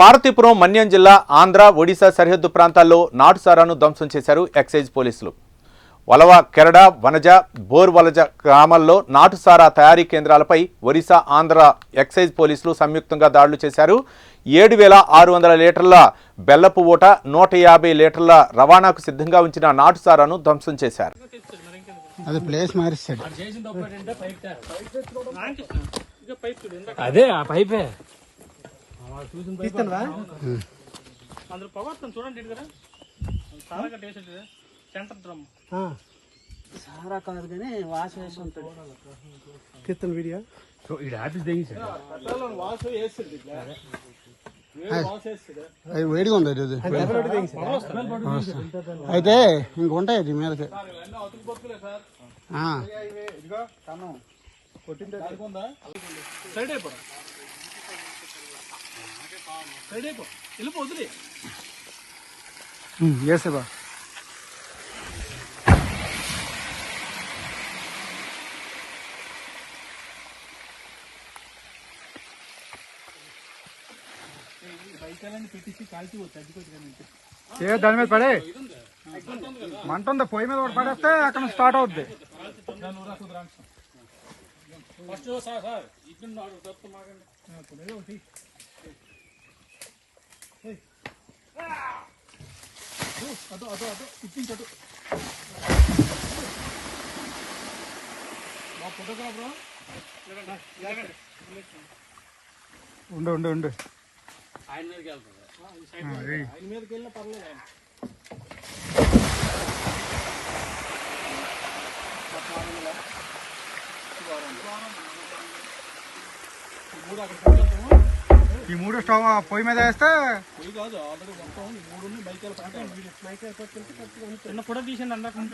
పార్వతీపురం మన్యం జిల్లా ఆంధ్ర ఒడిశా సరిహద్దు ప్రాంతాల్లో నాటుసారాను ధ్వంసం చేశారు ఎక్సైజ్ పోలీసులు. వలవ కెరడ వనజ బోర్వలజ గ్రామాల్లో నాటుసారా తయారీ కేంద్రాలపై ఒరిస్సా ఆంధ్ర ఎక్సైజ్ పోలీసులు సంయుక్తంగా దాడులు చేశారు. ఏడు వేల ఆరు వందల లీటర్ల బెల్లపు ఊట నూట యాభై లీటర్ల రవాణాకు సిద్ధంగా ఉంచిన నాటుసారాను ధ్వంసం చేశారు. అది ప్లేస్ మారిస్తాడు. అదే ఆ పైపే. అందులో పొగొస్తాను చూడండి ఇటు కదా చాలా కట్టి వేసేది సెంటర్ డ్రమ్ సారా కాదు కానీ వాష్ వేసి ఉంటాడు తీస్తాను వీడియో ఈ ఆఫీస్ తెగించాడు వాసు వేస్తుంది వాసు వేస్తుంది అది వేడిగా ఉంది అది ఇది. అయితే ఇంక ఉంటాయి అది మీదకి ఇవన్నీ అతుకు బతుకులే సార్ ఆ, సైడ్ అయిపోరా ఏ దాని మీద పడే? మంట ఉంది? పొయ్యి మీద ఒకటి పడేస్తే అక్కడ స్టార్ట్ అవుద్ది. ఫస్ట్ సార్ సార్ ఇక్కడ తప్పు మాకండి ఒకటి. అటు అటు అటు ఇప్పించటు మా ఫోటోగ్రాఫర్ ఉండు ఉండు ఉండు. ఆయన మీదకి వెళ్తుంది ఆయన మీదకి వెళ్ళినా పర్లేదు ఆయన మూడు అక్కడ మూడు స్టవ్ పొయ్యి మీద వేస్తే పోయి కాదు ఆల్రెడీ మొత్తం మూడు బైక్ వెళ్ళి చిన్న ఫోటో తీసిండి అందకుండా